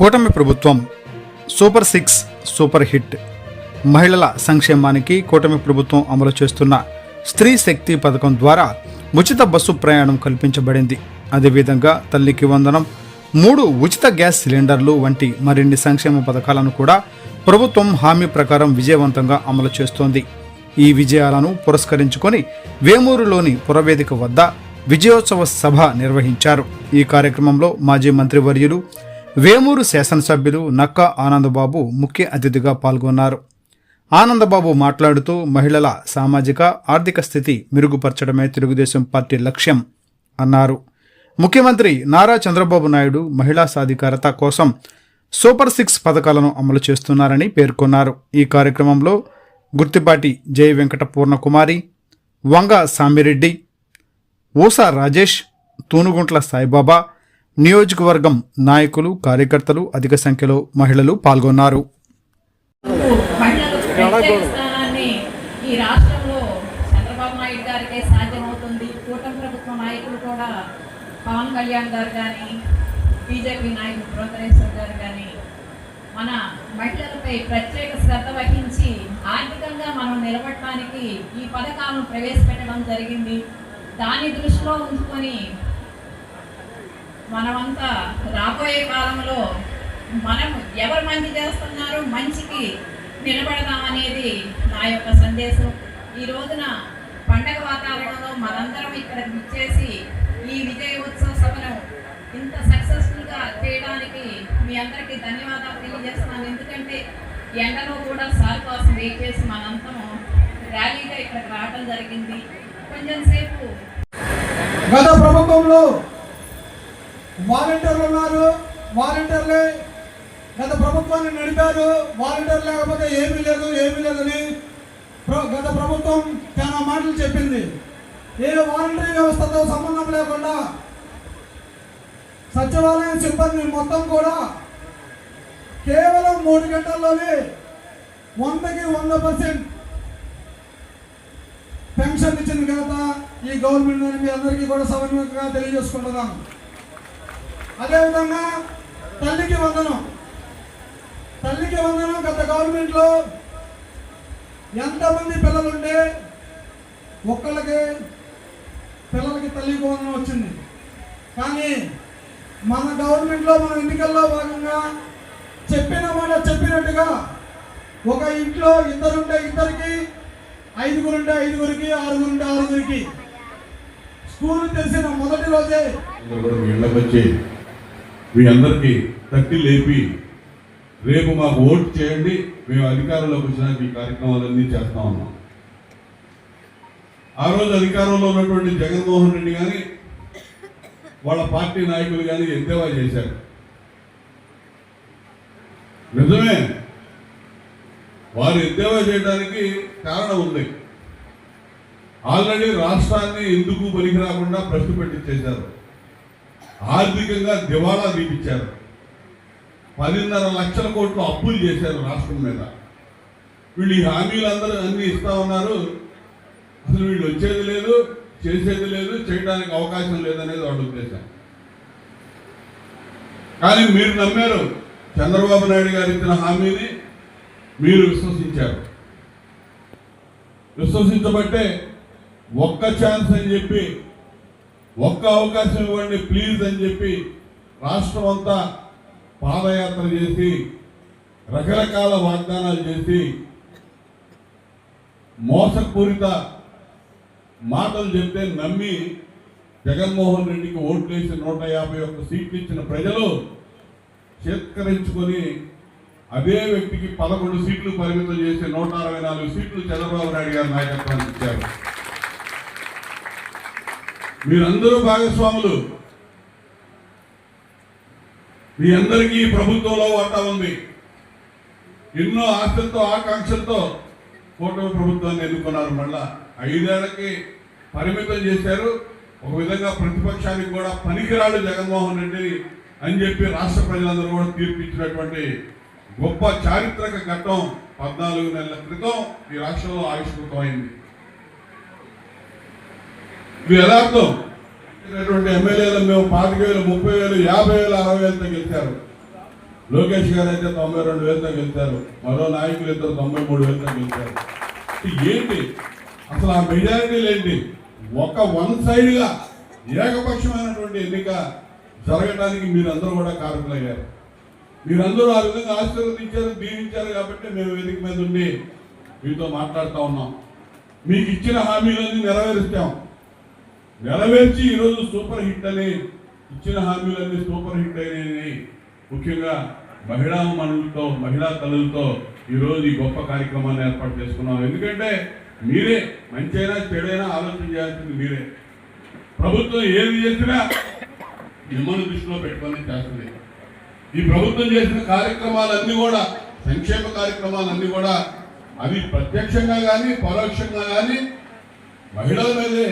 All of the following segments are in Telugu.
కూటమి ప్రభుత్వం సూపర్ సిక్స్ సూపర్ హిట్ మహిళల సంక్షేమానికి కూటమి ప్రభుత్వం అమలు చేస్తున్న స్త్రీ శక్తి పథకం ద్వారా ఉచిత బస్సు ప్రయాణం కల్పించబడింది. అదేవిధంగా తల్లికి వందనం మూడు ఉచిత గ్యాస్ సిలిండర్లు వంటి మరిన్ని సంక్షేమ పథకాలను కూడా ప్రభుత్వం హామీ ప్రకారం విజయవంతంగా అమలు చేస్తోంది. ఈ విజయాలను పురస్కరించుకొని వేమూరులోని పురవేదిక వద్ద విజయోత్సవ సభ నిర్వహించారు. ఈ కార్యక్రమంలో మాజీ మంత్రివర్యులు వేమూరు శాసనసభ్యులు నక్కా ఆనందబాబు ముఖ్య అతిథిగా పాల్గొన్నారు. ఆనందబాబు మాట్లాడుతూ మహిళల సామాజిక ఆర్థిక స్థితి మెరుగుపరచడమే తెలుగుదేశం పార్టీ లక్ష్యం అన్నారు. ముఖ్యమంత్రి నారా చంద్రబాబు నాయుడు మహిళా సాధికారత కోసం సూపర్ సిక్స్ పథకాలను అమలు చేస్తున్నారని పేర్కొన్నారు. ఈ కార్యక్రమంలో గుర్తిపాటి జయ వెంకట పూర్ణకుమారి వంగ సామిరెడ్డి ఊసా రాజేష్ తూనుగుంట్ల సాయిబాబా నియోజకవర్గం నాయకులు కార్యకర్తలు అధిక సంఖ్యలో మహిళలు పాల్గొన్నారు. మహిళలకు ఈ రాష్ట్రంలో చంద్రబాబు నాయుడు గారికే సాధ్యమవుతుంది. కూటమి ప్రభుత్వ నాయకులు కూడా పవన్ కళ్యాణ్ గారు కానీ బీజేపీ నాయకులు పురంధరేశ్వర్ గారు కానీ మన మహిళలపై ప్రత్యేక శ్రద్ధ వహించి ఆర్థికంగా మనం నిలబడటానికి ఈ పథకాలను ప్రవేశపెట్టడం జరిగింది. దాని దృష్టిలో ఉంచుకొని మనమంతా రాబోయే కాలంలో మనం ఎవరు మంచి చేస్తున్నారో మంచికి నిలబడదామనేది నా యొక్క సందేశం. ఈ రోజున పండగ వాతావరణంలో మనందరం ఇక్కడ ఇచ్చేసి ఈ విజయ ఉత్సవ సభను ఇంత సక్సెస్ఫుల్గా చేయడానికి మీ అందరికీ ధన్యవాదాలు తెలియజేస్తున్నాను. ఎందుకంటే ఎండలో కూడా సార్ కోసం వెయిట్ చేసి మనంతము ర్యాలీగా ఇక్కడికి రావడం జరిగింది. కొంచెం సేపు గత ప్రభుత్వంలో వాలంటీర్లు ఉన్నారు. వాలంటీర్లే గత ప్రభుత్వాన్ని నడిపారు. వాలంటీర్ లేకపోతే ఏమీ లేదు ఏమీ లేదని గత ప్రభుత్వం చాలా మాటలు చెప్పింది. ఏ వాలంటరీ వ్యవస్థతో సంబంధం లేకుండా సచివాలయం సిబ్బంది మొత్తం కూడా కేవలం మూడు గంటల్లోనే వందకి వంద పర్సెంట్ పెన్షన్ ఇచ్చిన ఘనత ఈ గవర్నమెంట్ మీ అందరికీ కూడా సమన్వయంగా తెలియజేసుకుంటున్నాను. అదేవిధంగా తల్లికి వందనం. తల్లికి వందనం గత గవర్నమెంట్లో ఎంతమంది పిల్లలుంటే ఒక్కళ్ళకి పిల్లలకి తల్లికి వందనం వచ్చింది. కానీ మన గవర్నమెంట్లో మన ఎన్నికల్లో భాగంగా చెప్పిన మాట చెప్పినట్టుగా ఒక ఇంట్లో ఇద్దరుంటే ఇద్దరికి ఐదుగురుంటే ఐదుగురికి ఆరుగురుంటే ఆరుగురికి. స్కూల్ తెలిసిన మొదటి రోజే మీ అందరికీ తట్టి లేపి రేపు మాకు ఓటు చేయండి మేము అధికారంలోకి వచ్చినాక ఈ కార్యక్రమాలన్నీ చేస్తా ఉన్నాం. ఆ రోజు అధికారంలో ఉన్నటువంటి జగన్మోహన్ రెడ్డి కానీ వాళ్ళ పార్టీ నాయకులు కానీ ఎద్దేవా చేశారు? నిజమే వారు ఎద్దేవా చేయడానికి కారణం ఉంది. ఆల్రెడీ రాష్ట్రాన్ని ఎందుకు పనికి రాకుండా ప్రశ్న పెట్టించేశారు ఆర్థికంగా దివాళా తీపిచ్చారు. పదిన్నర లక్షల కోట్లు అప్పులు చేశారు రాష్ట్రం మీద. వీళ్ళు ఈ హామీలందరూ అన్ని ఇస్తా ఉన్నారు. అసలు వీళ్ళు వచ్చేది లేదు చేసేది లేదు చేయడానికి అవకాశం లేదనేది వాళ్ళ ఉద్దేశం. కానీ మీరు నమ్మారు చంద్రబాబు నాయుడు గారు ఇచ్చిన హామీని మీరు విశ్వసించారు. విశ్వసించబట్టే ఒక్క ఛాన్స్ అని చెప్పి ఒక్క అవకాశం ఇవ్వండి ప్లీజ్ అని చెప్పి రాష్ట్రం అంతా పాదయాత్ర చేసి రకరకాల వాగ్దానాలు చేసి మోసపూరిత మాటలు చెప్తే నమ్మి జగన్మోహన్ రెడ్డికి ఓట్లేసి నూట యాభై ఒక్క సీట్లు ఇచ్చిన ప్రజలు చేత్కరించుకొని అదే వ్యక్తికి పదకొండు సీట్లు పరిమితం చేసి నూట అరవై నాలుగు సీట్లు చంద్రబాబు నాయుడు గారి నాయకత్వాన్ని ఇచ్చారు. మీరందరూ భాగస్వాములు. మీ అందరికీ ప్రభుత్వంలో వాటా ఉంది. ఎన్నో ఆశలతో ఆకాంక్షలతో కూటమి ప్రభుత్వాన్ని ఎన్నుకున్నారు. మళ్ళా ఐదేళ్ళకి పరిమితం చేశారు. ఒక విధంగా ప్రతిపక్షానికి కూడా పనికిరాడు జగన్మోహన్ రెడ్డి అని చెప్పి రాష్ట్ర ప్రజలందరూ కూడా తీర్పిచ్చినటువంటి గొప్ప చారిత్రక ఘట్టం పద్నాలుగు నెలల క్రితం ఈ రాష్ట్రంలో ఆవిష్కృతమైంది. ఇది యథార్థం ఇటువంటి ఎమ్మెల్యేలు మేము పాతిక వేలు ముప్పై వేలు యాభై వేలు అరవై వేలతో గెలిచారు. లోకేష్ గారు అయితే తొంభై రెండు వేలతో గెలిచారు. మరో నాయకులు ఇద్దరు తొంభై మూడు వేలతో గెలిచారు. ఏంటి? అసలు ఆ మెజారిటీలు ఏంటి? ఒక వన్ సైడ్గా ఏకపక్షమైనటువంటి ఎన్నిక జరగడానికి మీరందరూ కూడా కారకులయ్యారు. మీరందరూ ఆ విధంగా ఆశీర్వదించారు దీవించారు కాబట్టి మేము వేదిక మీద ఉండి మీతో మాట్లాడుతూ ఉన్నాం. మీకు ఇచ్చిన హామీలన్నీ నెరవేరుస్తాం. నెరవేర్చి ఈరోజు సూపర్ హిట్ అని ఇచ్చిన హామీలన్నీ సూపర్ హిట్ అయినాయి ముఖ్యంగా మహిళా మనులతో మహిళా తల్లులతో ఈరోజు ఈ గొప్ప కార్యక్రమాన్ని ఏర్పాటు చేసుకున్నాం. ఎందుకంటే మీరే మంచైనా చెడైనా ఆలోచన చేయాల్సింది మీరే. ప్రభుత్వం ఏది చేసినా మిమ్మల్ని దృష్టిలో పెట్టుకొని చేస్తుంది. ఈ ప్రభుత్వం చేసిన కార్యక్రమాలన్నీ కూడా సంక్షేమ కార్యక్రమాలన్నీ కూడా అవి ప్రత్యక్షంగా కానీ పరోక్షంగా కానీ మహిళల మీదే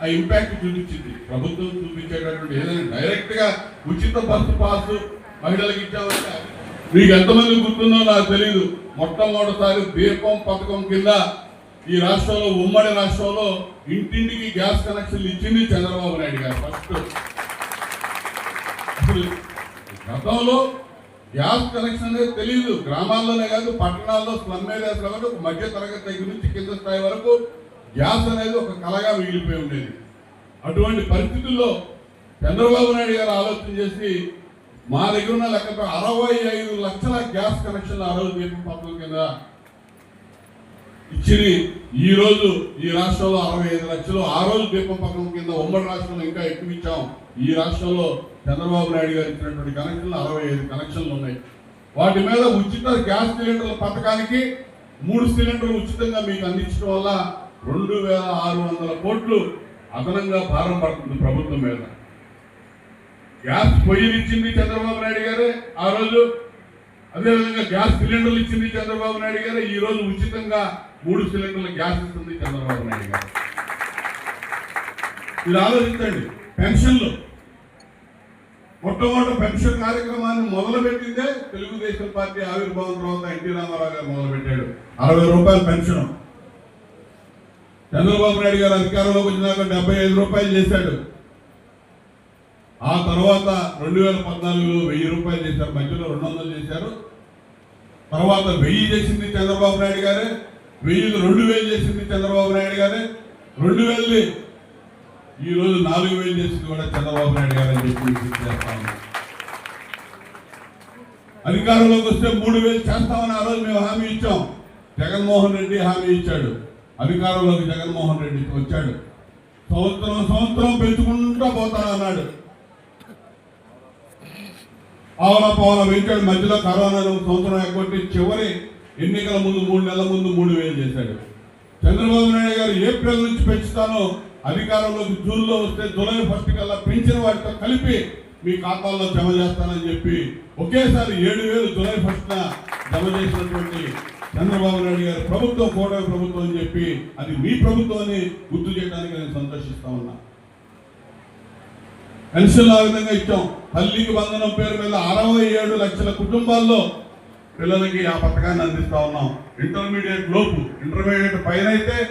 ఆ ఇంపాక్ట్ చూపించింది. ప్రభుత్వం చూపించేటటువంటి ఏదైనా డైరెక్ట్గా ఉచిత బస్సు పాస్ మహిళలకు ఇచ్చామంటే మీకు ఎంతమంది గుర్తుందో నాకు తెలియదు మొట్టమొదటిసారి దీపం పథకం కింద ఈ రాష్ట్రంలో ఉమ్మడి రాష్ట్రంలో ఇంటింటికి గ్యాస్ కనెక్షన్లు ఇచ్చింది చంద్రబాబు నాయుడు గారు ఫస్ట్. అసలు గతంలో గ్యాస్ కనెక్షన్ అనేది తెలియదు గ్రామాల్లోనే కాదు పట్టణాల్లో స్లమ్ ఏరియాస్ కాబట్టి ఒక మధ్య తరగతి దగ్గర నుంచి కింద స్థాయి వరకు గ్యాస్ అనేది ఒక కళగా మిగిలిపోయి ఉండేది. అటువంటి పరిస్థితుల్లో చంద్రబాబు నాయుడు గారు ఆలోచన చేసి మా దగ్గర ఉన్న లెక్కతో అరవై ఐదు లక్షల గ్యాస్ కనెక్షన్లు ఆ రోజు దీపం పథకం కింద ఇచ్చింది. ఈ రోజు ఈ రాష్ట్రంలో అరవై ఐదు లక్షలు. ఆ రోజు దీపం పథకం కింద ఉమ్మడి రాష్ట్రంలో ఇంకా ఎక్కువ ఇచ్చాం. ఈ రాష్ట్రంలో చంద్రబాబు నాయుడు గారు ఇచ్చినటువంటి కనెక్షన్లు అరవై ఐదు కనెక్షన్లు ఉన్నాయి. వాటి మీద ఉచిత గ్యాస్ సిలిండర్ల పథకానికి మూడు సిలిండర్లు ఉచితంగా మీకు అందించడం వల్ల రెండు వేల ఆరు వందల కోట్లు అదనంగా భారం పడుతుంది ప్రభుత్వం మీద. గ్యాస్ పొయ్యిలు ఇచ్చింది చంద్రబాబు నాయుడు గారే ఆ రోజు. అదేవిధంగా గ్యాస్ సిలిండర్లు ఇచ్చింది చంద్రబాబు నాయుడు గారే. ఈ రోజు ఉచితంగా మూడు సిలిండర్ల గ్యాస్ ఇస్తుంది చంద్రబాబు నాయుడు గారు. ఇది ఆలోచించండి పెన్షన్లు. మొట్టమొదటి పెన్షన్ కార్యక్రమాన్ని మొదలుపెట్టిందే తెలుగుదేశం పార్టీ ఆవిర్భావం తర్వాత ఎన్టీ రామారావు గారు మొదలుపెట్టాడు. అరవై రూపాయల పెన్షన్. చంద్రబాబు నాయుడు గారు అధికారంలోకి వచ్చినాక డెబ్బై ఐదు రూపాయలు చేశాడు. ఆ తర్వాత రెండు వేల పద్నాలుగులో వెయ్యి రూపాయలు చేశారు. మధ్యలో రెండు వందలు చేశారు. తర్వాత వెయ్యి చేసింది చంద్రబాబు నాయుడు గారే. వెయ్యి రెండు వేలు చేసింది చంద్రబాబు నాయుడు గారే. రెండు వేలు. ఈ రోజు నాలుగు వేలు చేసింది కూడా చంద్రబాబు నాయుడు గారు అని చెప్పి అధికారంలోకి వస్తే మూడు వేలు చేస్తామని ఆ రోజు మేము హామీ ఇచ్చాం. జగన్మోహన్ రెడ్డి హామీ ఇచ్చాడు. అధికారంలోకి జగన్మోహన్ రెడ్డి వచ్చాడు. సంవత్సరం సంవత్సరం పెంచుకుంటూ పోతానన్నాడు. ఆవల పావల పెంచాడు మధ్యలో కరోనా సంవత్సరం ఎగ్గొట్టి చివరి ఎన్నికల ముందు మూడు నెలల ముందు మూడు వేలు చేశాడు. చంద్రబాబు నాయుడు గారు ఏప్రిల్ నుంచి పెంచుతాను. అధికారంలోకి జూన్లో వస్తే జూలై ఫస్ట్ కల్లా పెంచిన వాటితో కలిపి మీ ఖాతాల్లో జమ చేస్తానని చెప్పి ఒకేసారి ఏడు వేలు జూలై ఫస్ట్న జమ చేసినటువంటి చంద్రబాబు నాయుడు గారి ప్రభుత్వం కూటమి ప్రభుత్వం అని చెప్పి అది మీ ప్రభుత్వాన్ని గుర్తు చేయడానికి నేను సంతోషిస్తా ఉన్నా. పెన్షన్లు ఆ విధంగా ఇచ్చాం. తల్లికి బంధనం పేరు మీద అరవై ఏడు లక్షల కుటుంబాల్లో పిల్లలకి ఆ పథకాన్ని అందిస్తా ఉన్నాం. ఇంటర్మీడియట్ లోపు ఇంటర్మీడియట్ పైన అయితే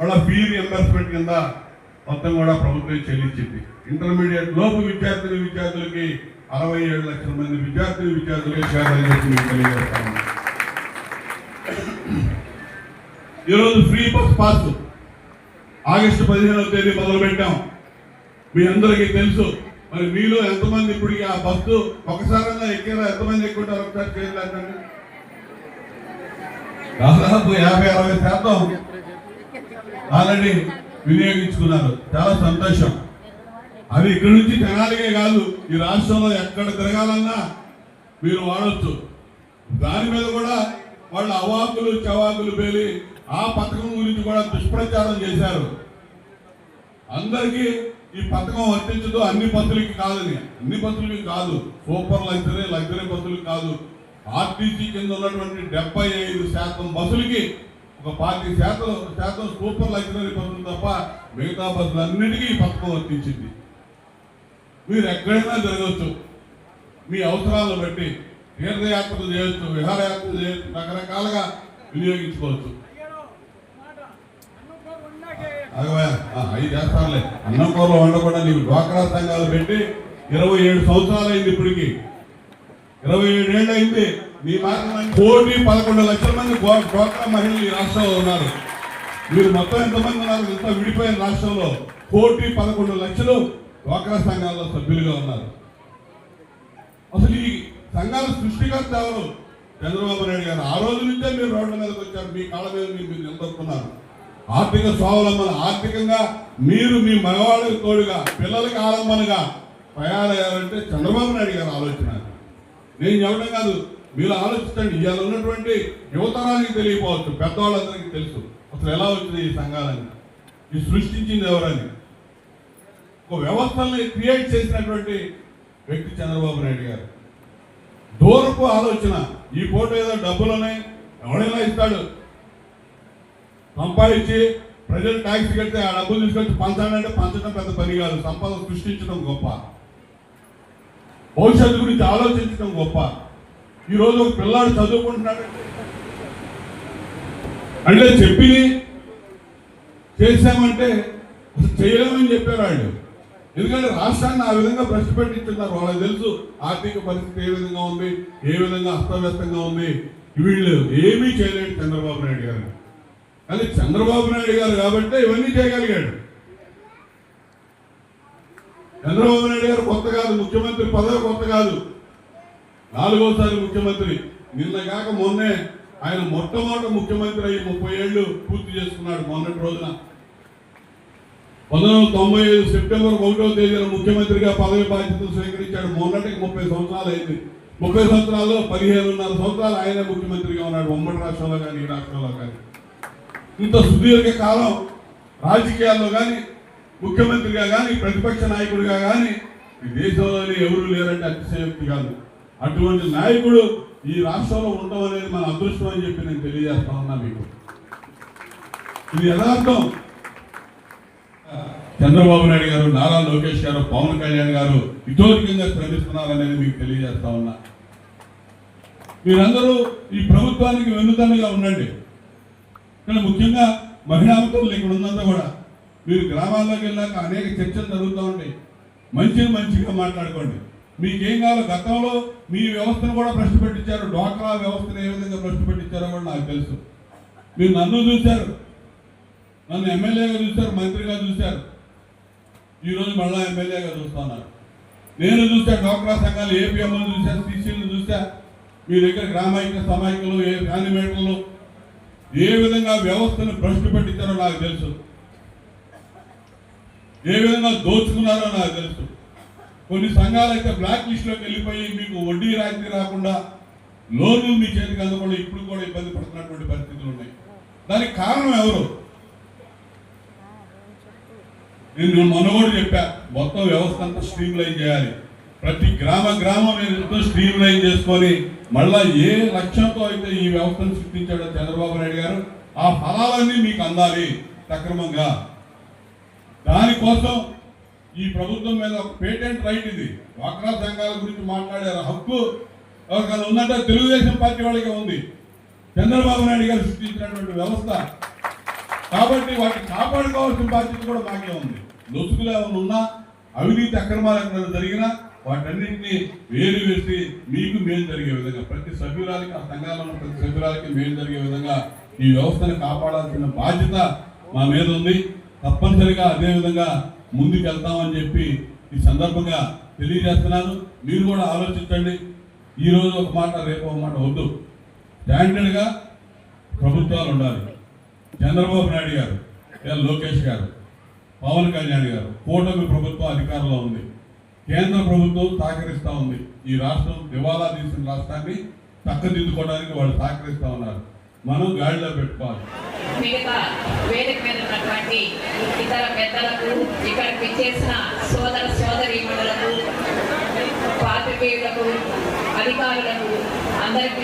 వాళ్ళ ఫీ రియంబర్స్మెంట్ కింద మొత్తం కూడా ప్రభుత్వం చెల్లించింది. ఇంటర్మీడియట్ లోపు విద్యార్థులు విద్యార్థులకి అరవై ఏడు లక్షల మంది విద్యార్థులు విద్యార్థులకి చేరాలని చెప్పి మీకు ఈరోజు ఫ్రీ బస్ పాస్. ఆగస్టు పదిహేనవ తేదీ మొదలు పెట్టాం. మీ అందరికీ తెలుసు. మరి మీలో ఎంతమంది ఇప్పటికి ఆ బస్సు ఒకసారన్నా ఎక్కారా ఎంతమంది ఎక్కుంటారు? ఒకసారి చేయలేదండి దాదాపు యాభై అరవై శాతం ఆల్రెడీ వినియోగించుకున్నారు. చాలా సంతోషం. అది ఇక్కడి నుంచి తెనాలిగే కాదు ఈ రాష్ట్రంలో ఎక్కడ తిరగాలన్నా మీరు వాడచ్చు. దాని మీద కూడా వాళ్ళ అవాకులు చవాకులు పేలి ఆ పథకం గురించి కూడా దుష్ప్రచారం చేశారు. అందరికీ ఈ పథకం వర్తించదు అన్ని బస్సులకి కాదని. అన్ని బస్సులకి కాదు సూపర్ లగ్జరీ లగ్జరీ బస్సులకి కాదు. ఆర్టీసీ కింద ఉన్నటువంటి డెబ్బై ఐదు శాతం బస్సులకి ఒక పార్టీ శాతం శాతం సూపర్ లగ్జరీ బస్సులు తప్ప మిగతా బస్సులన్నిటికీ ఈ పథకం వర్తించింది. మీరు ఎక్కడైనా జరగవచ్చు. మీ అవసరాలను బట్టి తీర్థయాత్రలు చేయొచ్చు విహారయాత్రలు చేయొచ్చు రకరకాలుగా వినియోగించుకోవచ్చు. అవి చేస్తానులే అన్నం కూరలు వండకుండా నీకు డ్వాక్రా సంఘాలు పెట్టి ఇరవై ఏడు సంవత్సరాలు అయింది ఇప్పటికి. ఇరవై ఏడేళ్ళు అయింది మీ మాట కోటి పదకొండు లక్షల మంది డ్వాక్రా మహిళలు ఈ రాష్ట్రంలో ఉన్నారు. మీరు మొత్తం ఎంతమంది ఉన్నారు ఎంత విడిపోయిన రాష్ట్రంలో కోటి పదకొండు లక్షలు డ్వాక్రా సంఘాల్లో సభ్యులుగా ఉన్నారు. అసలు ఈ సంఘాల సృష్టికర్త ఎవరు? చంద్రబాబు నాయుడు గారు. ఆ రోజు నుంచే మీరు రోడ్ల మీదకి వచ్చారు. మీ కాళ్ళ మీద మీరు మీరు నిలదొక్కున్నారు ఆర్థిక స్వావలంబన ఆర్థికంగా మీరు మీ మగవాళ్ళకి తోడుగా పిల్లలకి ఆలంబనగా తయారయ్యారంటే చంద్రబాబు నాయుడు గారు ఆలోచన. నేను చెప్పడం కాదు మీరు ఆలోచించండి. ఇవాళ ఉన్నటువంటి యువతరానికి తెలియకపోవచ్చు పెద్దవాళ్ళందరికీ తెలుసు. అసలు ఎలా వచ్చింది ఈ సంఘాలని ఈ సృష్టించింది ఎవరని? ఒక వ్యవస్థల్ని క్రియేట్ చేసినటువంటి వ్యక్తి చంద్రబాబు నాయుడు గారు. దూరపు ఆలోచన. ఈ ఫోటో ఏదో డబ్బులు ఉన్నాయి ఎవడైనా ఇస్తాడు. సంపాదించి ప్రజలు ట్యాక్స్ కడితే ఆ డబ్బులు తీసుకొచ్చి పంచాలంటే పంచడం పెద్ద పని కాదు. సంపద సృష్టించడం గొప్ప. భవిష్యత్తు గురించి ఆలోచించడం గొప్ప. ఈ రోజు ఒక పిల్లాడు చదువుకుంటున్నాడు. అంటే చెప్పి చేశామంటే చేయలేమని చెప్పారు వాళ్ళు. ఎందుకంటే రాష్ట్రాన్ని ఆ విధంగా భ్రష్టు పెట్టించున్నారు. వాళ్ళకి తెలుసు ఆర్థిక పరిస్థితి ఏ విధంగా ఉంది ఏ విధంగా అస్తవ్యస్తంగా ఉంది. వీళ్ళు ఏమీ చేయలేడు చంద్రబాబు నాయుడు గారు. కానీ చంద్రబాబు నాయుడు గారు కాబట్టి ఇవన్నీ చేయగలిగాడు. చంద్రబాబు నాయుడు గారు కొత్త కాదు ముఖ్యమంత్రి పదవి కొత్త కాదు. నాలుగోసారి ముఖ్యమంత్రి. నిన్న కాక మొన్నే ఆయన మొట్టమొదటి ముఖ్యమంత్రి అయ్యి ముప్పై ఏళ్ళు పూర్తి చేసుకున్నాడు మొన్నటి రోజున. పంతొమ్మిది వందల తొంభై ఐదు సెప్టెంబర్ ఒకటో తేదీన ముఖ్యమంత్రిగా పదవి బాధ్యతలు స్వీకరించాడు. మొన్నటికి ముప్పై సంవత్సరాలు అయింది. ముప్పై సంవత్సరాల్లో పదిహేనున్నర సంవత్సరాలు ఆయన ముఖ్యమంత్రిగా ఉన్నాడు. ఉమ్మడి రాష్ట్రంలో కానీ ఈ రాష్ట్రంలో కానీ. ఇంత సుదీర్ఘ కాలం రాజకీయాల్లో కానీ ముఖ్యమంత్రిగా కానీ ప్రతిపక్ష నాయకుడిగా కానీ ఈ దేశంలోనే ఎవరు లేరంటే అతిశయోక్తి కాదు. అటువంటి నాయకుడు ఈ రాష్ట్రంలో ఉండడం అనేది మన అదృష్టం అని చెప్పి నేను తెలియజేస్తా ఉన్నా మీకు. ఇది యథార్థం చంద్రబాబు నాయుడు గారు నారా లోకేష్ గారు పవన్ కళ్యాణ్ గారు ఇతోధికంగా శ్రమిస్తున్నారనేది మీకు తెలియజేస్తా ఉన్నా. మీరందరూ ఈ ప్రభుత్వానికి వెన్నుదన్నుగా ఉండండి. కానీ ముఖ్యంగా మహిళా మిత్రులు ఇక్కడ ఉన్నంత కూడా మీరు గ్రామాల్లోకి వెళ్ళాక అనేక చర్చలు జరుగుతూ ఉంటాయి. మంచిగా మంచిగా మాట్లాడుకోండి. మీకేం కావాలో గతంలో మీ వ్యవస్థను కూడా ప్రశ్న పెట్టించారు. డ్వాక్రా వ్యవస్థను ఏ విధంగా ప్రశ్న పెట్టించారో కూడా నాకు తెలుసు. మీరు నన్ను చూశారు. నన్ను ఎమ్మెల్యేగా చూశారు మంత్రిగా చూశారు. ఈరోజు మళ్ళా ఎమ్మెల్యేగా చూస్తున్నారు నేను చూసా డ్వాక్రా సంఘాలు ఏపీఎంలు చూసా సీసీలు చూసా. మీ దగ్గర గ్రామైక్య సమైక్యలు ఏ యానిమేటర్లు ఏ విధంగా వ్యవస్థను భ్రష్టు పెట్టించారో నాకు తెలుసు. ఏ విధంగా దోచుకున్నారో నాకు తెలుసు. కొన్ని సంఘాలు అయితే బ్లాక్ లిస్ట్లోకి వెళ్ళిపోయి మీకు వడ్డీ రాయితీ రాకుండా లోన్లు మీ చేతికి అందకుండా ఇప్పుడు కూడా ఇబ్బంది పడుతున్నటువంటి పరిస్థితులు ఉన్నాయి. దానికి కారణం ఎవరు? నేను మొన్న కూడా చెప్పా మొత్తం వ్యవస్థ అంతా స్ట్రీమ్ లైన్ చేయాలి. ప్రతి గ్రామ గ్రామం నేను ఎంతో స్ట్రీమ్ లైన్ చేసుకొని మళ్ళా ఏ లక్ష్యంతో అయితే ఈ వ్యవస్థను సృష్టించాడో చంద్రబాబు నాయుడు గారు ఆ ఫలాలన్నీ మీకు అందాలి సక్రమంగా. దానికోసం ఈ ప్రభుత్వం మీద ఒక పేటెంట్ రైట్ ఇది. డ్వాక్రా సంఘాల గురించి మాట్లాడే హక్కు ఎవరికైనా ఉందంటే తెలుగుదేశం పార్టీ వాళ్ళకి ఉంది. చంద్రబాబు నాయుడు గారు సృష్టించినటువంటి వ్యవస్థ. కాబట్టి వాటిని కాపాడుకోవాల్సిన బాధ్యత కూడా మాకే ఉంది. లొసుగులు ఏమైనా ఉన్నా అవినీతి అక్రమాలు ఎక్కడ జరిగినా వాటన్నింటినీ వేరు వేసి మీకు మేలు జరిగే విధంగా ప్రతి సభ్యురాలకి ఆ సంఘాలలో ఉన్న ప్రతి సభ్యురాలకి మేలు జరిగే విధంగా ఈ వ్యవస్థను కాపాడాల్సిన బాధ్యత మా మీద ఉంది. తప్పనిసరిగా అదే విధంగా చెప్పి ఈ సందర్భంగా తెలియజేస్తున్నాను. మీరు కూడా ఆలోచించండి. ఈరోజు ఒక మాట రేపు ఒక మాట వద్దు. స్టాండర్డ్గా ప్రభుత్వాలు ఉండాలి. చంద్రబాబు నాయుడు గారు లోకేష్ గారు పవన్ కళ్యాణ్ గారు కూటమి ప్రభుత్వం అధికారంలో ఉంది. కేంద్ర ప్రభుత్వం సహకరిస్తా ఉంది. ఈ రాష్ట్రం దివాలా తీసిన రాష్ట్రాన్ని చక్కదిద్దుకోవడానికి వాళ్ళు సహకరిస్తా ఉన్నారు. మనం గాడిలో పెట్టుకోవాలి. మిగతా వేదిక మీద ఉన్నటువంటి ఇతర పెద్దలకు ఇక్కడ పిచ్చేసిన సోదర సోదరి సోదరీమణులకు పాత్రికేయులకు అధికారులకు అందరికీ